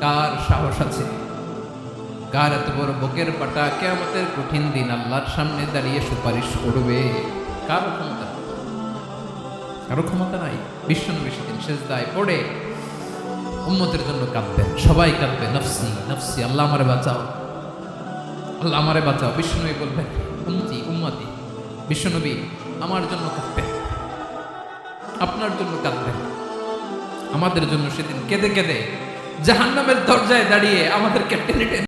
কার সাহস আছে? কার এত বড় বুকের পাটা? কেয়ামতের কঠিন দিন আল্লাহর সামনে দাঁড়িয়ে সুপারিশ করবে। কার ক্ষমতা কারও ক্ষমতা নাই। বিশ্বনবী সেদিন শেষদায় পড়ে উম্মতের জন্য কাঁদবেন। সবাই কাঁদবে, নফসি নফসি, আল্লাহ আমারে বাঁচাও। আল্লাহ আমারে বাঁচাও। বিশ্বনবী বলবেন, উম্মতি উম্মতি বিশ্বনবী আমার জন্য কাঁদবেন। আপনার জন্য কাঁদবেন। আমাদের জন্য সেদিন কেঁদে কেঁদে জাহান্নামের দরজায় দাঁড়িয়ে আমাদেরকে টেনে টেনে